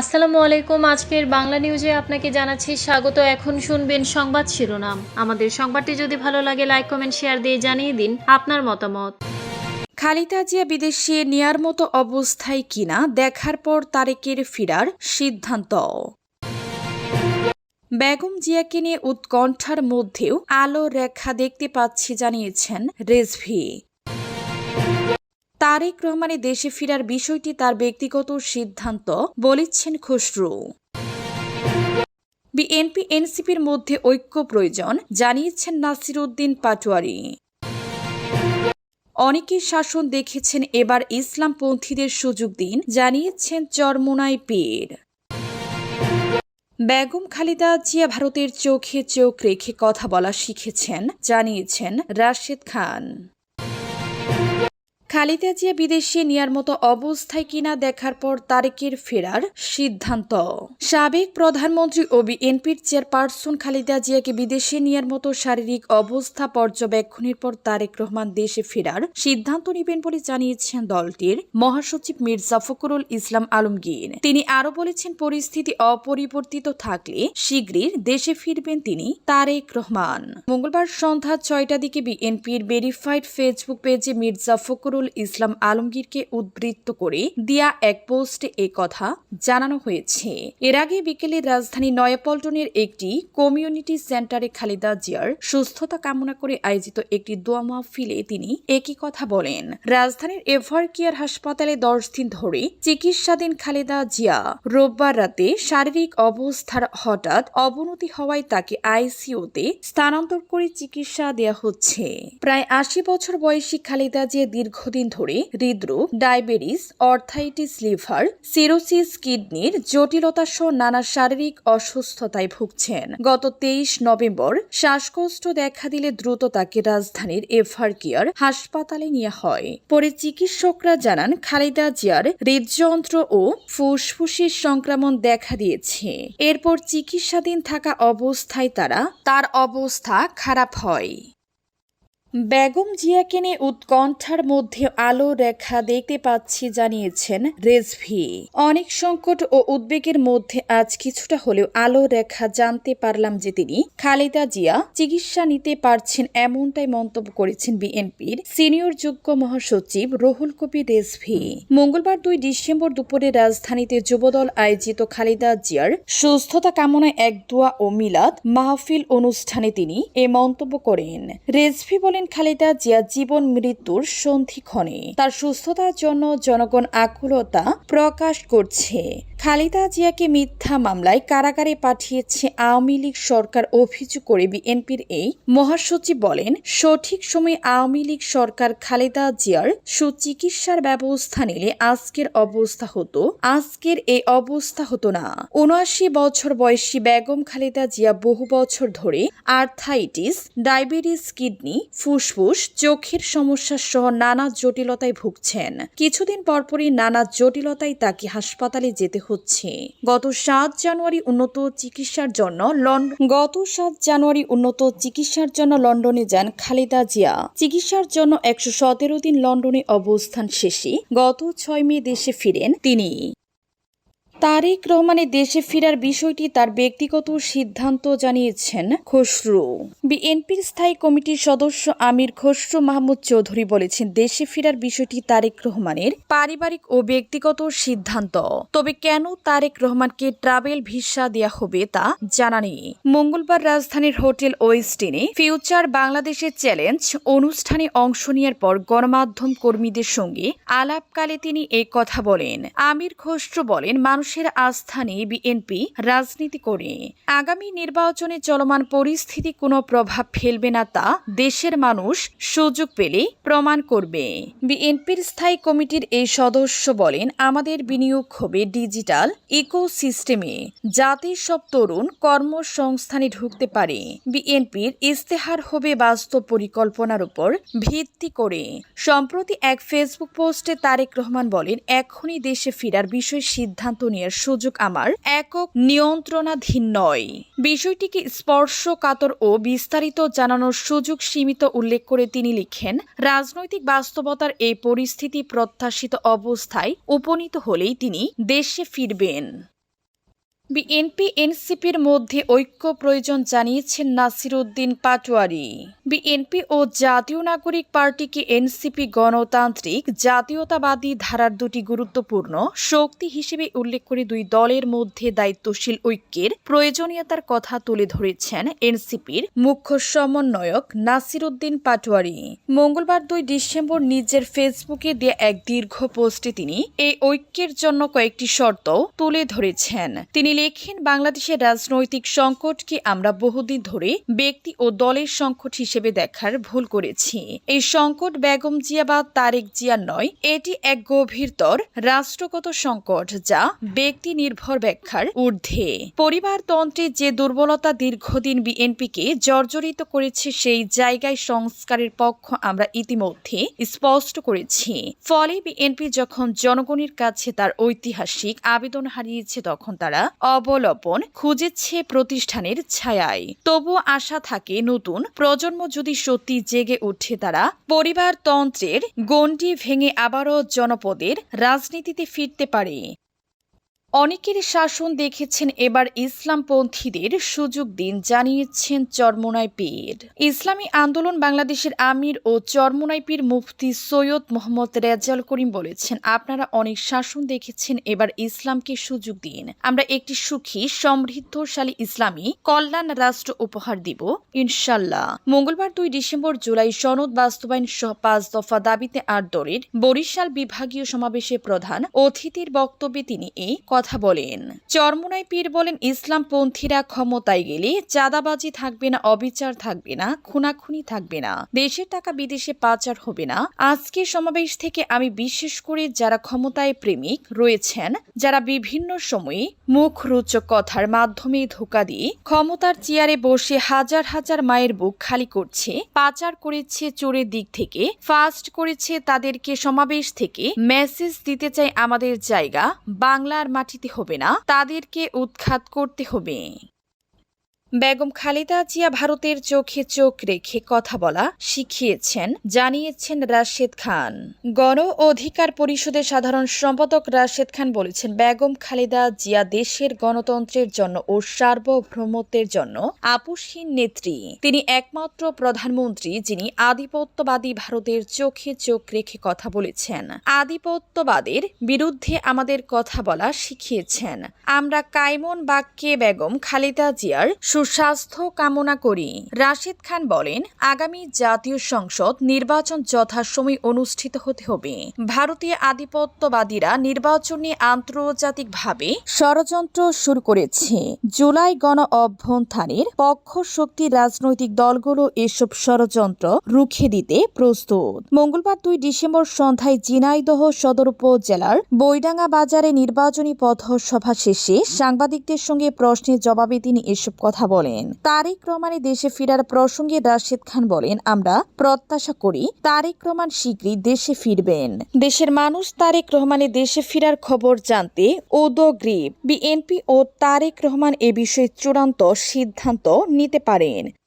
আসসালামু আলাইকুম। আজকের বাংলা নিউজে আপনাকে জানাচ্ছি স্বাগত। এখন শুনবেন সংবাদ শিরোনাম। আমাদের সংবাদটি যদি ভালো লাগে লাইক কমেন্ট শেয়ার দিয়ে জানিয়ে দিন আপনার মতামত। খালিদা জিয়া বিদেশে নেয়ার মতো অবস্থায় কিনা, দেখার পর তারেকের ফিরার সিদ্ধান্ত। বেগম জিয়াকে নিয়ে উৎকণ্ঠার মধ্যেও আলো রেখা দেখতে পাচ্ছি, জানিয়েছেন রেজভি। তারেক রহমানের দেশে ফেরার বিষয়টি তার ব্যক্তিগত সিদ্ধান্ত, বলেছেন খসরু। বিএনপি, এনসিপির মধ্যে ঐক্য প্রয়োজন, জানিয়েছেন নাসির উদ্দিন পাটোয়ারি। অনেকেই শাসন দেখেছেন এবার ইসলামপন্থীদের সুযোগ দিন, জানিয়েছেন চরমোনাই পীর। বেগম খালিদা জিয়া ভারতের চোখে চোখ রেখে কথা বলা শিখেছেন, জানিয়েছেন রাশেদ খান। খালিদা জিয়া বিদেশে নেয়ার মতো অবস্থায় কিনা দেখার পর তারেকের ফেরার সিদ্ধান্ত। সাবেক প্রধানমন্ত্রী ও বিএনপির চেয়ারপারসন খালিদা জিয়াকে বিদেশে নেয়ার মতো শারীরিক অবস্থা পর্যবেক্ষণের পর তারেক রহমান দেশে ফেরার সিদ্ধান্ত নেবেন বলে জানিয়েছেন দলটির মহাসচিব মির্জা ফখরুল ইসলাম আলমগীর। তিনি আরও বলেছেন, পরিস্থিতি অপরিবর্তিত থাকলে শীঘ্রই দেশে ফিরবেন তিনি তারেক রহমান। মঙ্গলবার সন্ধ্যা ছয়টা দিকে বিএনপির ভেরিফাইড ফেসবুক পেজে মির্জা ফখরুল ইসলাম আলমগীরকে উদ্বৃত্ত করে দিয়া এক পোস্টে এ কথা জানানো হয়েছে। এর আগে বিকেলে রাজধানী নয়াপল্টনের একটি কমিউনিটি সেন্টারে খালেদা জিয়ার সুস্থতা কামনা করে আয়োজিত একটি দোয়া মাহফিলে তিনি একই কথা বলেন। রাজধানীর এভার কেয়ার হাসপাতালে দশ দিন ধরে চিকিৎসাধীন খালেদা জিয়া রোববার রাতে শারীরিক অবস্থার হঠাৎ অবনতি হওয়ায় তাকে আইসিইউতে স্থানান্তর করে চিকিৎসা দেয়া হচ্ছে। প্রায় আশি বছর বয়সী খালেদা জিয়া দীর্ঘদিন ধরে হৃদরোগ, ডায়াবেটিস, অর্থাইটিস, লিভার, সিরোসিস, কিডনির জটিলতা সহ নানা শারীরিক অসুস্থতায় ভুগছেন। গত তেইশ নভেম্বর শ্বাসকষ্ট দেখা দিলে দ্রুত তাকে রাজধানীর এভার কেয়ার হাসপাতালে নিয়ে হয়। পরে চিকিৎসকরা জানান, খালেদা জিয়ার হৃদযন্ত্র ও ফুসফুসের সংক্রমণ দেখা দিয়েছে। এরপর চিকিৎসাধীন থাকা অবস্থায় তারা, তার অবস্থা খারাপ হয়। বেগম জিয়াকে নিয়ে উৎকণ্ঠার মধ্যে আলো রেখা দেখতে পাচ্ছি জানিয়েছেন রেজভি। অনেক সংকট ও উদ্বেগের মধ্যে আজ কিছুটা হলেও আলো রেখা জানতে পারলাম যে তিনি খালেদা জিয়া চিকিৎসা নিতে পারছেন এমনটাই মন্তব্য করেছেন বিএনপির সিনিয়র যোগ্য মহাসচিব রহুল কবি রেজভি। মঙ্গলবার দুই ডিসেম্বর দুপুরে রাজধানীতে যুবদল আয়োজিত খালেদা জিয়ার সুস্থতা কামনায় এক দোয়া ও মিলাদ মাহফিল অনুষ্ঠানে তিনি এ মন্তব্য করেন। রেজভি বলেন খালেদা জিয়া জীবন মৃত্যুর সন্ধিক্ষণে তার সুস্থতার জন্য জনগণ আকুলতা প্রকাশ করছে। খালেদা জিয়াকে মিথ্যা মামলায় কারাগারে পাঠিয়েছে আওয়ামী লীগ সরকার অভিযোগ করে বিএনপির এই মহাসচিব বলেন, সঠিক সময়ে আওয়ামী লীগ সরকার খালেদা জিয়ার সুচিকিৎসার ব্যবস্থা নিলে আজকের অবস্থা হতো, আজকের এই অবস্থা হতো না। উনআশি বছর বয়সী বেগম খালেদা জিয়া বহু বছর ধরে আর্থাইটিস, ডায়াবেটিস, কিডনি, ফুসফুস, চোখের সমস্যা সহ নানা জটিলতায় ভুগছেন। কিছুদিন পরপরই নানা জটিলতায় তাকে হাসপাতালে যেতে হচ্ছে। গত সাত জানুয়ারি উন্নত চিকিৎসার জন্য গত সাত জানুয়ারি উন্নত চিকিৎসার জন্য লন্ডনে যান খালেদা জিয়া। চিকিৎসার জন্য একশো সতেরো দিন লন্ডনে অবস্থান শেষে গত ছয় মে দেশে ফিরেন তিনি। তারেক রহমানের দেশে ফেরার বিষয়টি তার ব্যক্তিগত সিদ্ধান্ত জানিয়েছেন খসরু। বিএনপির স্থায়ী কমিটির সদস্য আমির খসরু মাহমুদ চৌধুরী বলেছেন, দেশে ফেরার বিষয়টি তারেক রহমানের পারিবারিক ও ব্যক্তিগত সিদ্ধান্ত। তবে কেন তারেক রহমানকে ট্রাভেল ভিসা দেয়া হবে তা জানা নেই। মঙ্গলবার রাজধানীর হোটেল ওয়েস্টিনে ফিউচার বাংলাদেশের চ্যালেঞ্জ অনুষ্ঠানে অংশ নেওয়ার পর গণমাধ্যম কর্মীদের সঙ্গে আলাপকালে তিনি এই কথা বলেন। আমির খসরু বলেন মানুষের আস্থা নিয়ে বিএনপি রাজনীতি করে। আগামী নির্বাচনে চলমান পরিস্থিতি কোনো প্রভাব ফেলবে না তা দেশের মানুষ সুযোগ পেলে প্রমাণ করবে। বিএনপির স্থায়ী কমিটির এই সদস্য বলেন, আমাদের বিনিয়োগ হবে ডিজিটাল ইকোসিস্টেমে, যাতে সব তরুণ কর্মসংস্থানে ঢুকতে পারে। বিএনপির ইস্তেহার হবে বাস্তব পরিকল্পনার উপর ভিত্তি করে। সম্প্রতি এক ফেসবুক পোস্টে তারেক রহমান বলেন, এখনই দেশে ফেরার বিষয়ে সিদ্ধান্ত নেওয়ার সুযোগ আমার একক নিয়ন্ত্রণাধীন নয়। বিষয়টিকে স্পর্শকাতর ও বিস্তারিত জানানোর সুযোগ সীমিত উল্লেখ করে তিনি লিখেন, রাজনৈতিক বাস্তবতার এই পরিস্থিতি প্রত্যাশিত অবস্থায় উপনীত হলেই তিনি দেশে ফিরবেন। বিএনপি, এনসিপির মধ্যে ঐক্য প্রয়োজন জানিয়েছেন নাসির উদ্দিন পাটোয়ারি। বিএনপি ও জাতীয় নাগরিক পার্টিকে এনসিপি গণতান্ত্রিক জাতীয়তাবাদী ধারার দুটি গুরুত্বপূর্ণ শক্তি হিসেবে উল্লেখ করে দুই দলের মধ্যে দায়িত্বশীল ঐক্যের প্রয়োজনীয়তার কথা তুলে ধরেছেন এনসিপির মুখ্য সমন্বয়ক নাসির উদ্দিন পাটোয়ারি। মঙ্গলবার দুই ডিসেম্বর নিজের ফেসবুকে দেয়া এক দীর্ঘ পোস্টে তিনি এই ঐক্যের জন্য কয়েকটি শর্ত তুলে ধরেছেন। তিনি লেখেন, বাংলাদেশের রাজনৈতিক সংকটকে আমরা বহুদিন ধরে ব্যক্তি ও দলের সংকট হিসেবে দেখার ভুল করেছি। এই সংকট বেগম জিয়া বা তারেক জিয়া নয়, এটি এক গভীরতর রাষ্ট্রগত সংকট যা ব্যক্তি নির্ভর ব্যাখ্যার ঊর্ধ্বে। পরিবারতন্ত্রে যে দুর্বলতা দীর্ঘদিন বিএনপিকে জর্জরিত করেছে, সেই জায়গায় সংস্কারের পক্ষ আমরা ইতিমধ্যে স্পষ্ট করেছি। ফলে বিএনপি যখন জনগণের কাছে তার ঐতিহাসিক আবেদন হারিয়েছে, তখন তারা অবলম্বন খুঁজেছে প্রতিষ্ঠানের ছায়ায়। তবু আশা থাকে নতুন, প্রজন্ম যদি সত্যি জেগে উঠে তারা, পরিবারতন্ত্রের গণ্ডি ভেঙে আবারও জনপদের রাজনীতিতে ফিরতে পারে। অনেকের শাসন দেখেছেন এবার ইসলামপন্থীদের সুযোগ দিন, জানিয়েছেন চরমোনাই পীর। ইসলামী আন্দোলন বাংলাদেশের আমির ও চরমোনাই পীর মুফতি সৈয়দ মোহাম্মদ রেজাল করিম বলেছেন, আপনারা অনেক শাসন দেখেছেন, এবার ইসলামকে সুযোগ দিন। আমরা একটি সুখী, সমৃদ্ধশালী ইসলামী কল্যাণ রাষ্ট্র উপহার দিব, ইনশাল্লাহ। মঙ্গলবার দুই ডিসেম্বর জুলাই সনদ বাস্তবায়ন সহ পাঁচ দফা দাবিতে আট দলের বরিশাল বিভাগীয় সমাবেশে প্রধান অতিথির বক্তব্যে তিনি এই কথা বলেন। চরমোনাই পীর বলেন, ইসলামপন্থীরা ক্ষমতায় গেলে চাঁদাবাজি থাকবে না, অবিচার থাকবে না, খুনাখুনি থাকবে না, দেশের টাকা বিদেশে পাচার হবে না। আজকে সমাবেশ থেকে আমি বিশেষ করে যারা ক্ষমতায় প্রেমিক রয়েছেন, যারা বিভিন্ন সময়ে মুখরোচক কথার মাধ্যমে ধোকা দিয়ে ক্ষমতার চেয়ারে বসে হাজার হাজার মায়ের বুক খালি করছে, পাচার করেছে চোরের দিক থেকে, ফাস্ট করেছে তাদেরকে সমাবেশ থেকে, মেসেজ দিতে চাই আমাদের জায়গা, বাংলার মাটিতে হবে না তাদেরকে উৎখাত করতে হবে। বেগম খালেদা জিয়া ভারতের চোখে চোখ রেখে কথা বলা শিখিয়েছেন, জানিয়েছেন রাশেদ খান। গণ অধিকার পরিষদের সাধারণ সম্পাদক রাশেদ খান বলেছেন, বেগম খালেদা জিয়া দেশের গণতন্ত্রের জন্য ও সার্বভৌমত্বের জন্য আপোষহীন নেত্রী। তিনি একমাত্র প্রধানমন্ত্রী যিনি আধিপত্যবাদী ভারতের চোখে চোখ রেখে কথা বলেছেন। আধিপত্যবাদের বিরুদ্ধে আমাদের কথা বলা শিখিয়েছেন। আমরা কাইমন বাক্যে বেগম খালেদা জিয়ার সুস্বাস্থ্য কামনা করি। রাশিদ খান বলেন, আগামী জাতীয় সংসদ নির্বাচন যথাসময় অনুষ্ঠিত হতে হবে। ভারতীয় আধিপত্যবাদীরা নির্বাচনে আন্তর্জাতিকভাবে ষড়যন্ত্র শুরু করেছে। জুলাই গণ অভ্যন্থানের পক্ষ শক্তি রাজনৈতিক দলগুলো এসব ষড়যন্ত্র রুখে দিতে প্রস্তুত। মঙ্গলবার দুই ডিসেম্বর সন্ধ্যায় জিনাইদহ সদর উপজেলার বৈডাঙ্গা বাজারে নির্বাচনী পথসভা শেষে সাংবাদিকদের সঙ্গে প্রশ্নের জবাবে তিনি এসব কথা বলেন। তারেক রহমানের দেশে ফেরার প্রসঙ্গে রাশেদ খান বলেন, আমরা প্রত্যাশা করি তারেক রহমান শীঘ্রই দেশে ফিরবেন। দেশের মানুষ তারেক রহমানের দেশে ফেরার খবর জানতে উদগ্রীব। বিএনপি ও তারেক রহমান এ বিষয়ে চূড়ান্ত সিদ্ধান্ত নিতে পারেন।